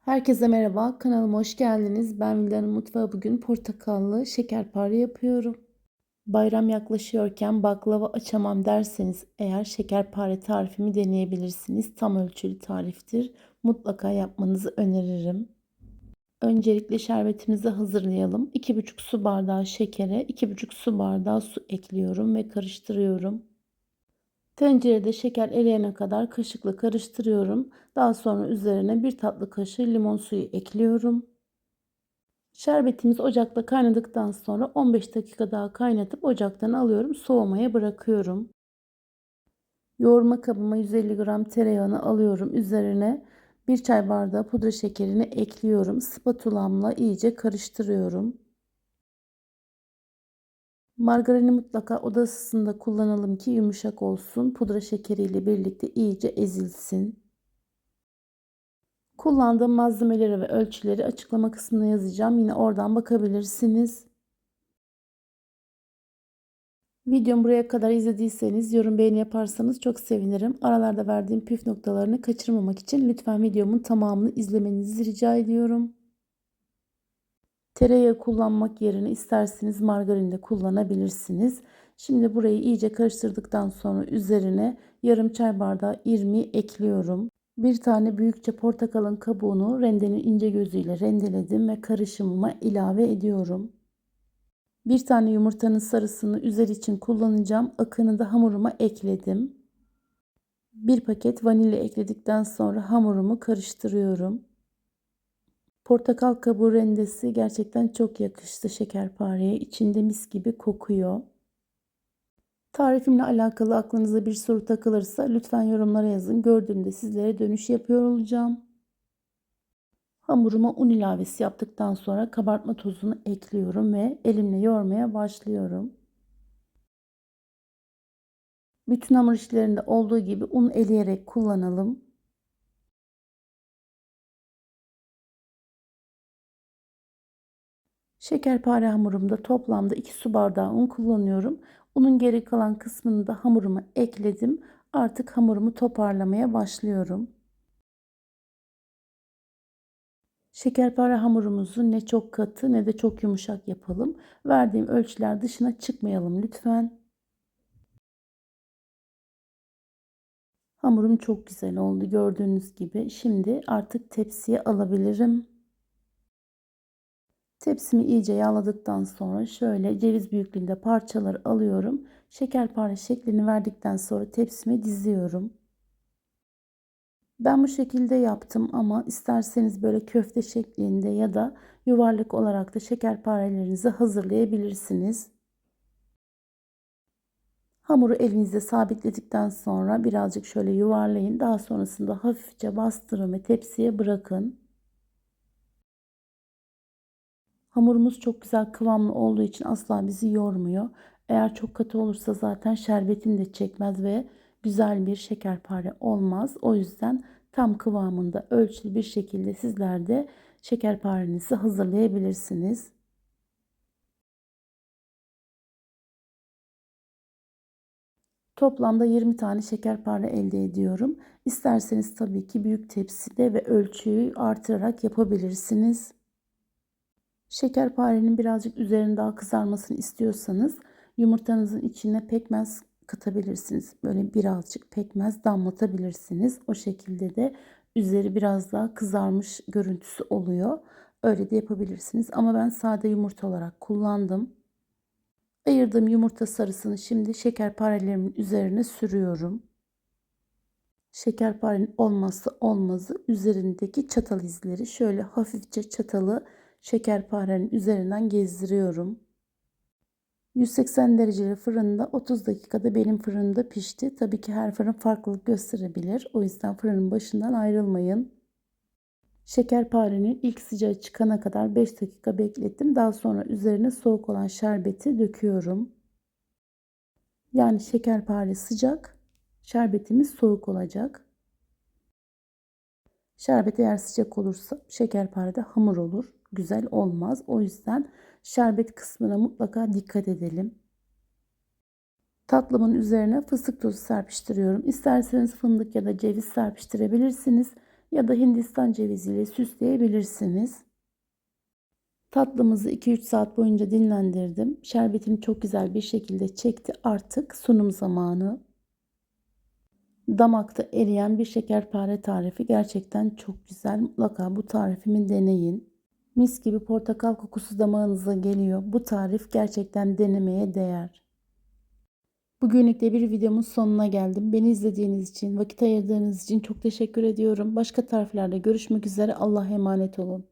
Herkese merhaba, kanalıma hoş geldiniz. Ben Vildan'ın mutfağı bugün portakallı şekerpare yapıyorum. Bayram yaklaşıyorken baklava açamam derseniz eğer şekerpare tarifimi deneyebilirsiniz. Tam ölçülü tariftir. Mutlaka yapmanızı öneririm. Öncelikle şerbetimizi hazırlayalım. 2,5 su bardağı şekere 2,5 su bardağı su ekliyorum ve karıştırıyorum. Tencerede şeker eriyene kadar kaşıkla karıştırıyorum. Daha sonra üzerine bir tatlı kaşığı limon suyu ekliyorum. Şerbetimiz ocakta kaynadıktan sonra 15 dakika daha kaynatıp ocaktan alıyorum. Soğumaya bırakıyorum. Yoğurma kabıma 150 gram tereyağını alıyorum. Üzerine bir çay bardağı pudra şekerini ekliyorum. Spatulamla iyice karıştırıyorum. Margarini mutlaka oda ısısında kullanalım ki yumuşak olsun. Pudra şekeriyle birlikte iyice ezilsin. Kullandığım malzemeleri ve ölçüleri açıklama kısmına yazacağım. Yine oradan bakabilirsiniz. Videomu buraya kadar izlediyseniz yorum beğeni yaparsanız çok sevinirim. Aralarda verdiğim püf noktalarını kaçırmamak için lütfen videomun tamamını izlemenizi rica ediyorum. Tereyağı kullanmak yerine isterseniz margarin de kullanabilirsiniz. Şimdi burayı iyice karıştırdıktan sonra üzerine yarım çay bardağı irmiği ekliyorum. Bir tane büyükçe portakalın kabuğunu rendenin ince gözüyle rendeledim ve karışımıma ilave ediyorum. Bir tane yumurtanın sarısını üzeri için kullanacağım. Akını da hamuruma ekledim. Bir paket vanilya ekledikten sonra hamurumu karıştırıyorum. Portakal kabuğu rendesi gerçekten çok yakıştı şekerpareye. İçinde mis gibi kokuyor. Tarifimle alakalı aklınıza bir soru takılırsa lütfen yorumlara yazın. Gördüğümde sizlere dönüş yapıyor olacağım. Hamuruma un ilavesi yaptıktan sonra kabartma tozunu ekliyorum ve elimle yoğurmaya başlıyorum. Bütün hamur işlerinde olduğu gibi un eleyerek kullanalım. Şekerpare hamurumda toplamda 2 su bardağı un kullanıyorum. Unun geri kalan kısmını da hamuruma ekledim. Artık hamurumu toparlamaya başlıyorum. Şekerpare hamurumuzu ne çok katı ne de çok yumuşak yapalım. Verdiğim ölçüler dışına çıkmayalım lütfen. Hamurum çok güzel oldu gördüğünüz gibi. Şimdi artık tepsiye alabilirim. Tepsimi iyice yağladıktan sonra şöyle ceviz büyüklüğünde parçaları alıyorum. Şekerpare şeklini verdikten sonra tepsime diziyorum. Ben bu şekilde yaptım ama isterseniz böyle köfte şeklinde ya da yuvarlak olarak da şekerparelerinizi hazırlayabilirsiniz. Hamuru elinizde sabitledikten sonra birazcık şöyle yuvarlayın. Daha sonrasında hafifçe bastırın ve tepsiye bırakın. Hamurumuz çok güzel kıvamlı olduğu için asla bizi yormuyor. Eğer çok katı olursa zaten şerbetini de çekmez ve güzel bir şekerpare olmaz. O yüzden tam kıvamında ölçülü bir şekilde sizler de şekerparenizi hazırlayabilirsiniz. Toplamda 20 tane şekerpare elde ediyorum. İsterseniz tabii ki büyük tepside ve ölçüyü artırarak yapabilirsiniz. Şekerparenin birazcık üzerinde daha kızarmasını istiyorsanız yumurtanızın içine pekmez katabilirsiniz. Böyle birazcık pekmez damlatabilirsiniz. O şekilde de üzeri biraz daha kızarmış görüntüsü oluyor. Öyle de yapabilirsiniz. Ama ben sade yumurta olarak kullandım. Ayırdığım yumurta sarısını şimdi şekerparelerimin üzerine sürüyorum. Şekerparenin olmazsa olmazı üzerindeki çatal izleri. Şöyle hafifçe çatalı şekerparenin üzerinden gezdiriyorum. 180 dereceli fırında 30 dakikada benim fırında pişti. Tabii ki her fırın farklılık gösterebilir. O yüzden fırının başından ayrılmayın. Şekerparenin ilk sıcağı çıkana kadar 5 dakika beklettim. Daha sonra üzerine soğuk olan şerbeti döküyorum. Yani şekerpare sıcak, şerbetimiz soğuk olacak. Şerbet eğer sıcak olursa şekerpare de hamur olur. Güzel olmaz. O yüzden şerbet kısmına mutlaka dikkat edelim. Tatlımın üzerine fıstık tozu serpiştiriyorum. İsterseniz fındık ya da ceviz serpiştirebilirsiniz. ya da Hindistan ceviziyle süsleyebilirsiniz. Tatlımızı 2-3 saat boyunca dinlendirdim. Şerbetini çok güzel bir şekilde çekti. Artık sunum zamanı. Damakta eriyen bir şekerpare tarifi gerçekten çok güzel. Mutlaka bu tarifimi deneyin. Mis gibi portakal kokusu damağınıza geliyor. Bu tarif gerçekten denemeye değer. Bugünlük de bir videomun sonuna geldim. Beni izlediğiniz için, vakit ayırdığınız için çok teşekkür ediyorum. Başka tariflerde görüşmek üzere. Allah'a emanet olun.